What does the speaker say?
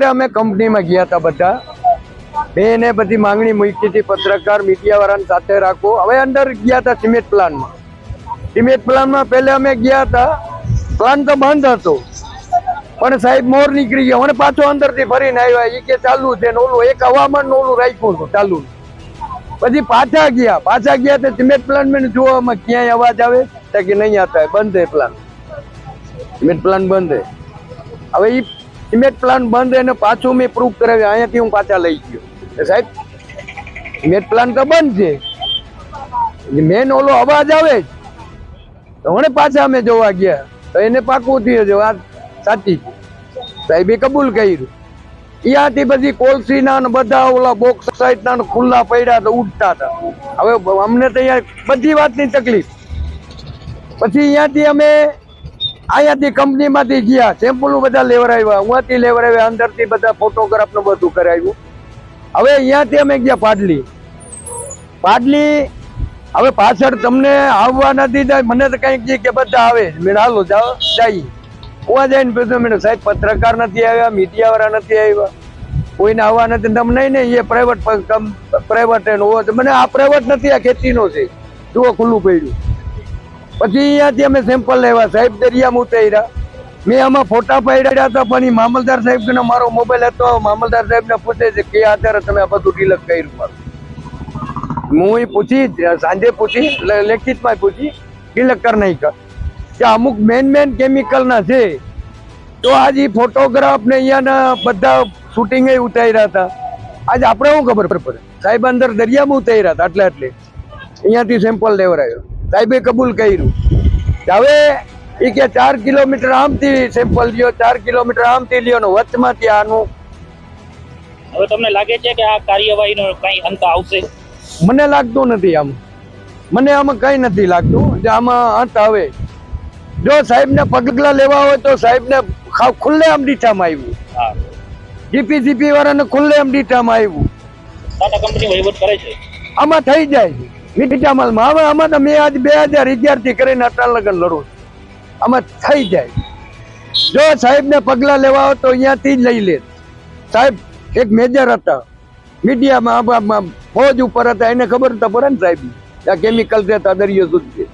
અમે કંપનીમાં ગયા હતા બધા. મેં એને બધી માંગણી મૂકી હતી, પત્રકાર મીડિયા વાળાને સાથે રાખો. હવે અંદર ગયા હતા સિમેન્ટ પ્લાનમાં. સિમેન્ટ પ્લાનમાં પહેલે અમે ગયા હતા. પ્લાન તો બંધ હતો. પણ સાહેબ મોર નીકળી ગયો. અને પાછો અંદરથી ફરીને આવ્યા. એ કે ચાલુ છે ને ઓલું એક હવામાન ઓલું રાખ્યું હતું, ચાલુ. પછી પાછા ગયા. પાછા ગયા તો સિમેન્ટ પ્લાન મેં જોવામાં ક્યાંય અવાજ આવે? તો કે નહીં આવતા. બંધ પ્લાન. સિમેન્ટ પ્લાન બંધ હવે ઈ સિમેન્ટ પ્લાન બંધ એને પાછું મેં પ્રૂફ કરાવ્યું અહીંયાથી હું પાછા લઈ ગયો. સાહેબ સિમેન્ટ પ્લાન તો બંધ છે. મેન ઓલો અવાજ આવે જ. તો હવે પાછા અમે જોવા ગયા. તો એને પાકું થયું છે, વાત સાચી સાહેબે કબૂલ કર્યું. ત્યાંથી પછી કોલસીના ને બધા ઓલા બોક્સ સાઈડના ખુલ્લા પડ્યા તો ઉડતા હતા. હવે અમને તો અહીંયા બધી વાતની તકલીફ. પછી અહીંયાથી અમે અહીંયાથી કંપનીમાંથી ગયા, સેમ્પલ બધા લેવરાવ્યા અહીંયાથી લેવરાવ્યા, અંદરથી બધા ફોટોગ્રાફનું બધું કરાવ્યું. હવે અહીંયાથી અમે ગયા પાડલી પાડલી હવે પાછળ તમને આવવા નથી જાય મને તો કંઈક કહે કે બધા આવે જ. મેં હાલો, જાઓ, જઈએ. હું જઈને પૂછ્યું મેં સાહેબ, પત્રકાર નથી આવ્યા મીડિયા વાળા નથી આવ્યા. કોઈને આવવા નથી તમને નહીં એ પ્રાઇવેટ પ્રાઇવેટ મને આ પ્રાઇવેટ નથી, આ ખેતીનો છે. જુઓ, ખુલ્લું પડ્યું. પછી અહીંયાથી અમે સેમ્પલ લેવા સાહેબ દરિયામાં ઉતાર્યા મેં આમાં ફોટા પાડ્યા હતા, પણ એ મામલદાર સાહેબનો મારો મોબાઈલ હતો. મામલદાર સાહેબ ને પૂછે છે કે આધારે તમે આ બધું ડિલક કર્યું મારું. હું એ પૂછી, સાંજે પૂછી લેખિતમાં પૂછી ડિલક કર નહીં કર. કે અમુક મેન મેન કેમિકલ ના છે. તો આજ ફોટોગ્રાફ ને અહીંયાના બધા શૂટિંગ ઉતાર્યા હતા. આજ આપણે શું ખબર પડે? સાહેબ અંદર દરિયામાં ઉતાર્યા હતા, આટલે આટલે. અહીંયાથી સેમ્પલ લેવરાયો સાહેબે કબૂલ કર્યું. હવે એ કે ચાર કિલોમીટર આમથી સેમ્પલ લ્યો ચાર કિલોમીટર આમથી લ્યો ને વચમાંથી આનું. હવે તમને લાગે છે કે આ કાર્યવાહીનો કઈ અંત આવશે? મને લાગતું નથી આમ. મને આમાં કઈ નથી લાગતું જે આમાં અંત આવે. જો સાહેબને પગલા લેવા હોય તો સાહેબને ખુલ્લે આમ ડીઠામાં આવ્યું હા. જીપીસીપી વાળાને ખુલ્લે આમ ડીઠામાં આવ્યું ટાટા કંપની વહીવટ કરે છે. આમાં થઈ જાય. છે મીઠા માલમાં. હવે આમાં તો મેં આજ બે હજાર વિદ્યાર્થી કરીને અટાલ લગન લડું આમાં થઈ જાય. જો સાહેબને પગલા લેવા હોય તો અહીંયાથી જ લઈ લે. સાહેબ, એક મેજર હતા. મીડિયામાં ફોજ ઉપર હતા. એને ખબર હતા પડે ને સાહેબ કેમિકલ રહેતા દરિયો સુધી.